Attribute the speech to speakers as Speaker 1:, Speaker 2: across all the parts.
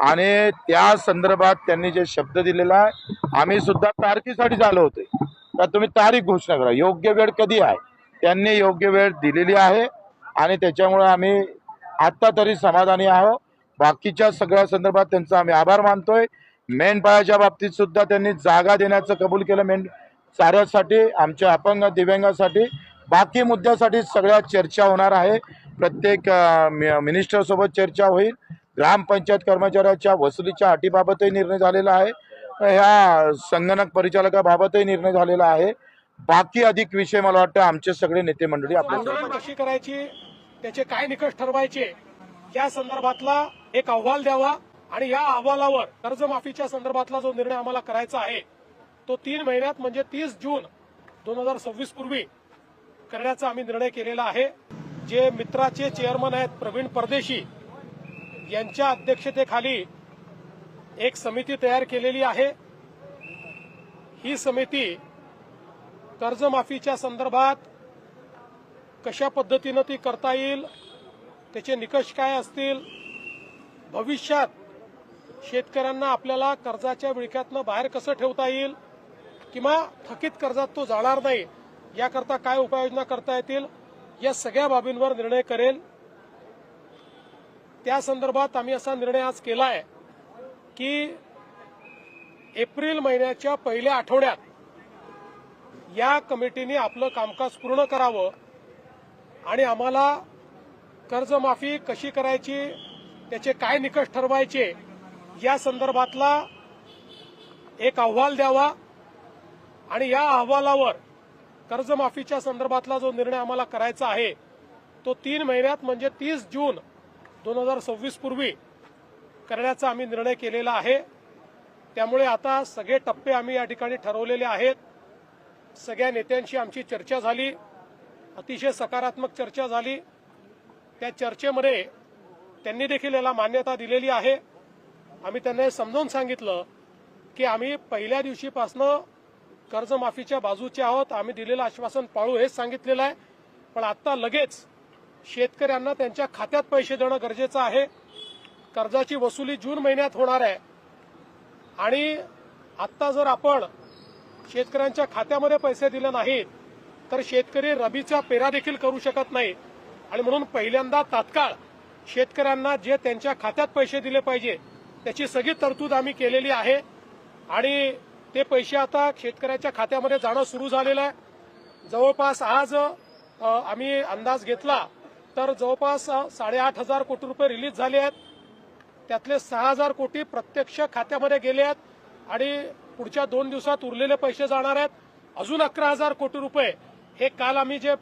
Speaker 1: आणि त्या संदर्भात त्यांनी जे शब्द दिलेला आहे आम्ही सुद्धा तारखेसाठी झालो होते. तर तुम्ही तारीख घोषणा करा. योग्य वेळ कधी आहे? त्यांनी योग्य वेळ दिलेली आहे आणि त्याच्यामुळे आम्ही आत्ता तरी समाधानी आहोत. बाकीच्या सगळ्या संदर्भात त्यांचा आम्ही आभार मानतोय. मेंढपाळाच्या बाबतीत सुद्धा त्यांनी जागा देण्याचं कबूल केलं. मेंढ चाऱ्यासाठी आमच्या अपंग दिव्यांगासाठी बाकी मुद्द्यासाठी सगळ्या चर्चा होणार आहे. प्रत्येक मिनिस्टरसोबत चर्चा होईल. ग्रामपंचायत कर्मचाऱ्याच्या वसुलीच्या अटीबाबतही निर्णय झालेला आहे. ह्या संगणक परिचालकाबाबतही निर्णय झालेला आहे. बाकी अधिक विषय मला वाटतं आमचे सगळे नेते मंडळी
Speaker 2: आंदोलन कशी करायची त्याचे काय निकष ठरवायचे या संदर्भातला एक अहवाल द्यावा आणि या अहवालावर कर्जमाफीच्या संदर्भातला जो निर्णय आम्हाला करायचा आहे तो तीन महिन्यात म्हणजे तीस जून दोन हजार सव्वीस पूर्वी करण्याचा आम्ही निर्णय केलेला आहे. जे मित्राचे चेअरमन आहेत प्रवीण परदेशी यांच्या अध्यक्षतेखाली एक समिती तयार केलेली आहे. ही समिती कर्जमाफीच्या संदर्भात कशा पद्धतीनं ती करता येईल त्याचे निकष काय असतील भविष्यात शेतकऱ्यांना आपल्याला कर्जाच्या विळख्यातनं बाहेर कसं ठेवता येईल किंवा थकीत कर्जात तो जाणार नाही याकरता काय उपाययोजना करता येतील या सगळ्या बाबींवर निर्णय करेल. त्या संदर्भात आम्ही असा निर्णय आज केला आहे की एप्रिल महिन्याच्या पहिल्या आठवड्यात या कमिटीने आपलं कामकाज पूर्ण करावं आणि आम्हाला कर्जमाफी कशी करायची त्याचे काय निकष ठरवायचे या संदर्भातला एक अहवाल द्यावा आणि या अहवालावर कर्जमाफीच्या संदर्भातला जो निर्णय आम्हाला करायचा आहे तो तीन महिन्यात म्हणजे तीस जून दोन हजार सव्वीस पूर्वी करण्याचा आम्ही निर्णय केलेला आहे. त्यामुळे आता सगळे टप्पे आम्ही या ठिकाणी ठरवलेले आहेत. सगळ्या नेत्यांशी आमची चर्चा झाली. अतिशय सकारात्मक चर्चा झाली. त्या चर्चेमध्ये त्यांनी देखील याला मान्यता दिलेली आहे. आम्ही त्यांना हे समजावून सांगितलं की आम्ही पहिल्या दिवशीपासनं कर्जमाफीच्या बाजूचे आहोत. आम्ही दिलेलं आश्वासन पाळू हेच सांगितलेलं आहे. पण आत्ता लगेच शेतकऱ्यांना त्यांच्या खात्यात पैसे देणं गरजेचं आहे. कर्जाची वसुली जून महिन्यात होणार आहे. आणि आत्ता जर आपण शेतकऱ्यांच्या खात्यामध्ये पैसे दिले नाहीत तर शेतकरी रबीचा पेरा देखील करू शकत नाही. आणि म्हणून पहिल्यांदा तात्काळ शेतकऱ्यांना जे त्यांच्या खात्यात पैसे दिले पाहिजे त्याची सगळी तरतूद आम्ही केलेली आहे. आणि ते पैसे आता शेतकऱ्याच्या खात्यामध्ये जाणं सुरू झालेलं आहे. जवळपास आज आम्ही अंदाज घेतला तर जवळपास साडेआठ हजार कोटी रुपये रिलीज झाले आहेत. त्यातले सहा हजार कोटी प्रत्यक्ष खात्यामध्ये गेले आहेत आणि पुढच्या दोन दिवसात उरलेले पैसे जाणार आहेत. अजून अकरा हजार कोटी रुपये हे काल आम्ही जे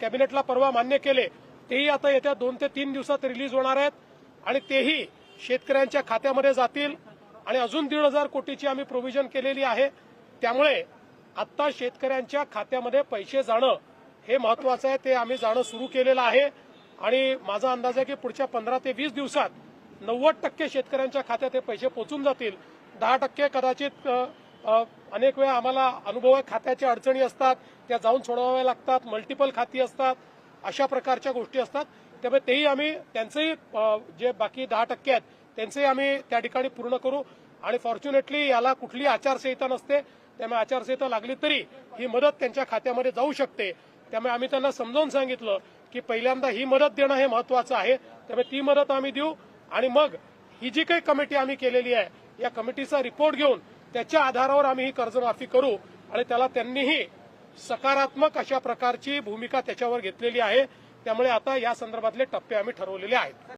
Speaker 2: कॅबिनेटला परवा मान्य केले तेही आता येत्या दोन ते तीन दिवसात रिलीज होणार आहेत आणि तेही शेतकऱ्यांच्या खात्यामध्ये जातील आणि अजून दीड हजार कोटीची आम्ही प्रोव्हिजन केलेली आहे. त्यामुळे आत्ता शेतकऱ्यांच्या खात्यामध्ये पैसे जाणं हे महत्वाचं आहे ते आम्ही जाणं सुरू केलेलं आहे. आणि माझा अंदाज आहे की पुढच्या पंधरा ते वीस दिवसात नव्वद टक्के शेतकऱ्यांच्या खात्यात हे पैसे पोचून जातील. दहा टक्के कदाचित अनेक वेळा आम्हाला अनुभव खात्याच्या अडचणी असतात त्या जाऊन सोडवाव्या लागतात मल्टिपल खाती असतात अशा प्रकारच्या गोष्टी असतात. त्यामुळे तेही आम्ही त्यांचेही जे बाकी दहा टक्के आहेत त्यांचेही आम्ही त्या ठिकाणी पूर्ण करू. आणि फॉर्च्युनेटली याला कुठली आचारसंहिता नसते. त्यामुळे आचारसंहिता लागली तरी ही मदत त्यांच्या खात्यामध्ये जाऊ शकते. त्यामुळे आम्ही त्यांना समजावून सांगितलं की पहिल्यांदा ही मदत देणं हे महत्वाचं आहे. त्यामुळे ती मदत आम्ही देऊ. आणि मग ही जी काही कमिटी आम्ही केलेली आहे या कमिटीचा रिपोर्ट घेऊन त्याच्या आधारावर आम्ही ही कर्जमाफी करू. आणि त्याला त्यांनीही सकारात्मक अशा प्रकारची भूमिका त्याच्यावर घेतलेली आहे. त्यामुळे आता या संदर्भातले टप्पे आम्ही ठरवलेले आहेत.